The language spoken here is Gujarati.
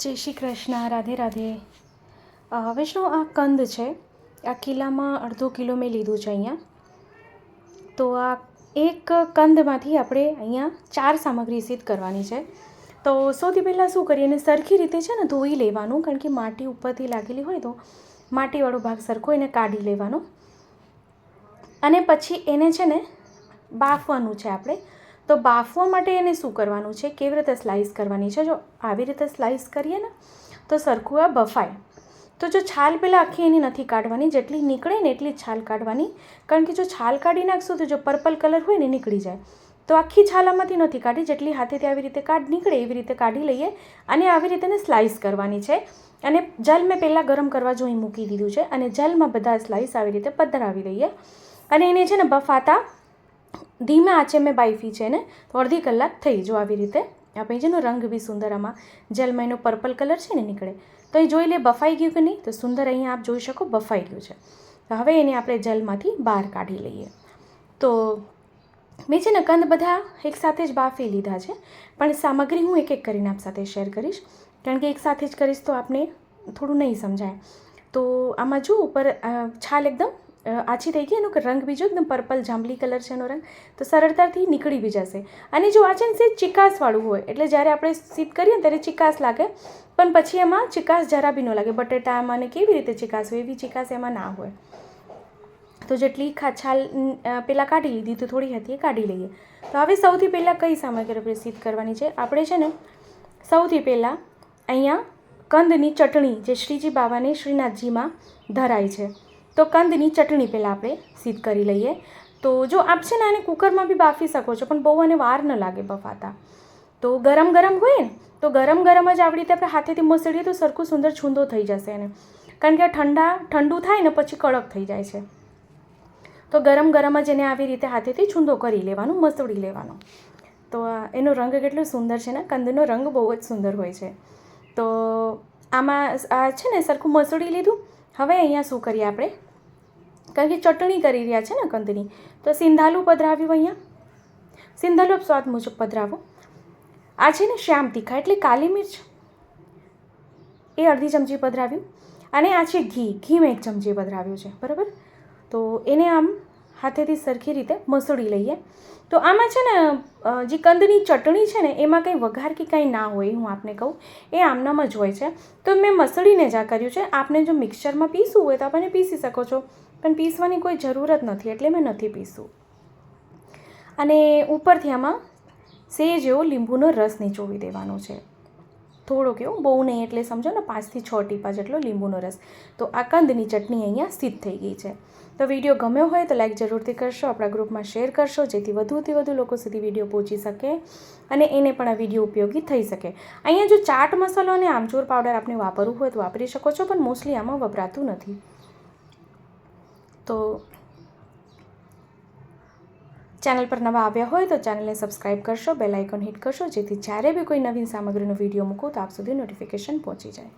જય શ્રી કૃષ્ણ, રાધે રાધે. વૈષ્ણવ આ કંદ છે. આ કિલ્લામાં અડધો કિલો મેં લીધું છે અહીંયા. તો આ એક કંદમાંથી આપણે અહીંયા ચાર સામગ્રી સિદ્ધ કરવાની છે. તો સૌથી પહેલાં શું કરીએ? એને સરખી રીતે છે ને ધોઈ લેવાનું, કારણ કે માટી ઉપરથી લાગેલી હોય તો માટીવાળો ભાગ સરખો એને કાઢી લેવાનો. અને પછી એને છે ને બાફવાનું છે આપણે. તો બાફવા માટે એને શું કરવાનું છે? કેવી રીતે સ્લાઇસ કરવાની છે? જો આવી રીતે સ્લાઇસ કરીએ ને, તો સરખું આ બફાય. તો જો છાલ પહેલાં આખી એની નથી કાઢવાની, જેટલી નીકળે ને એટલી જ છાલ કાઢવાની. કારણ કે જો છાલ કાઢી નાખશું તો જો પર્પલ કલર હોય ને નીકળી જાય. તો આખી છાલામાંથી નથી કાઢી, જેટલી હાથેથી આવી રીતે કાઢ નીકળે એવી રીતે કાઢી લઈએ અને આવી રીતે એને સ્લાઈસ કરવાની છે. અને જલ મેં પહેલાં ગરમ કરવા જોઈ મૂકી દીધું છે, અને જલમાં બધા સ્લાઇસ આવી રીતે પધરાવી દઈએ. અને એને છે ને બફાતા ધીમે આંચે મેં બાઈફી છે ને, તો અડધી કલાક થઈ જો આવી રીતે. આપણે જેનો રંગ બી સુંદર આમાં. જેલમાં એનો પર્પલ કલર છે ને નીકળે. તો એ જોઈ લે બફાઈ ગયું કે નહીં? તો સુંદર અહીંયા આપ જોઈ શકો બફાઈ ગયું છે. તો હવે એને આપણે જેલમાંથી બહાર કાઢી લઈએ. તો મેં છે ને કંદ બધા એકસાથે જ બાફી લીધા છે. પણ સામગ્રી હું એક એક કરીને આપ સાથે શેર કરીશ. કારણ કે એકસાથે જ કરીશ તો આપને થોડું નહીં સમજાય. તો આમાં જો ઉપર છાલ એકદમ આછી થઈ ગઈ, એનો રંગ બીજો એકદમ પર્પલ જાંબલી કલર છે એનો રંગ, તો સરળતાથી નીકળી બી જશે. અને જો આ છે ને ચિકાસવાળું હોય, એટલે જ્યારે આપણે સીધ કરીએ ને ત્યારે ચિકાસ લાગે, પણ પછી એમાં ચિકાસ જરા બી ન લાગે. બટેટામાં ને કેવી રીતે ચિકાસ હોય, એવી ચિકાસ એમાં ના હોય. તો જેટલી છાલ પહેલાં કાઢી લીધી, તો થોડી હતી એ કાઢી લઈએ. તો હવે સૌથી પહેલાં કઈ સામગ્રી આપણે સિદ્ધ કરવાની છે? આપણે છે ને સૌથી પહેલાં અહીંયા કંદની ચટણી જે શ્રીજી બાબાને શ્રીનાથજીમાં ધરાય છે. તો કંદની ચટણી પહેલાં આપણે સિદ્ધ કરી લઈએ. તો જો આપ છે ને એને કુકરમાં બી બાફી શકો છો, પણ બહુ અને વાર ન લાગે બફાતા. તો ગરમ ગરમ હોય ને, તો ગરમ ગરમ જ આવી રીતે આપણે હાથેથી મસળીએ તો સરખું સુંદર છૂંદો થઈ જશે એને. કારણ કે ઠંડા, ઠંડુ થાય ને પછી કડક થઈ જાય છે. તો ગરમ ગરમ જ એને આવી રીતે હાથેથી છૂંદો કરી લેવાનું, મસળી લેવાનું. તો એનો રંગ કેટલો સુંદર છે ને, કંદનો રંગ બહુ જ સુંદર હોય છે. તો આમાં આ છે ને સરખું મસળી લીધું. હવે અહીંયા શું કરીએ આપણે? કારણ કે ચટણી કરી રહ્યા છે ને કંદની. તો સિંધાલું પધરાવ્યું અહીંયા? સિંધાલુ સ્વાદ મુજબ પધરાવો. આ છે ને શ્યામ તીખા, એટલે કાલી મિર્ચ. એ અડધી ચમચી પધરાવ્યું. અને આ છે ઘી. ઘી મેં એક ચમચી પધરાવ્યું છે. બરાબર? તો એને આમ હાથેથી સરખી રીતે મસળી લઈએ. તો આમાં છે ને જે કંદની ચટણી છે ને, એમાં કંઈ વઘાર કે કંઈ ના હોય, હું આપને કહું, એ આમનામ જ હોય છે. તો મેં મસળીને જ આ કર્યું છે. આપને જો મિક્સરમાં પીસવું હોય તો આપણે પીસી શકો છો. પણ પીસવાની કોઈ જરૂરત નથી, એટલે મેં નથી પીસવું. અને ઉપરથી આમાં સેજ એવો લીંબુનો રસ નીચોવી દેવાનો છે. થોડો કેવો બહુ નહીં એટલે સમજો ને, પાંચથી છ ટીપા જેટલો લીંબુનો રસ. તો આ કંદની ચટણી અહીંયા સ્થિત થઈ ગઈ છે. તો વીડિયો ગમ્યો હોય તો લાઈક જરૂરથી કરશો, આપણા ગ્રુપમાં શેર કરશો, જેથી વધુથી વધુ લોકો સુધી વીડિયો પહોંચી શકે અને એને પણ આ વીડિયો ઉપયોગી થઈ શકે. અહીંયા જો ચાટ મસાલો અને આમચૂર પાવડર આપણે વાપરવું હોય તો વાપરી શકો છો, પણ મોસ્ટલી આમાં વપરાતું નથી. તો ચેનલ પર નવા આવ્યા હોય તો ચેનલને સબસ્ક્રાઇબ કરશો, બેલ આઇકોન હિટ કરશો, જેથી જ્યારે બી કોઈ નવીન સામગ્રીનો વીડિયો મૂકો તો આપ સુધી નોટિફિકેશન પહોંચી જાય.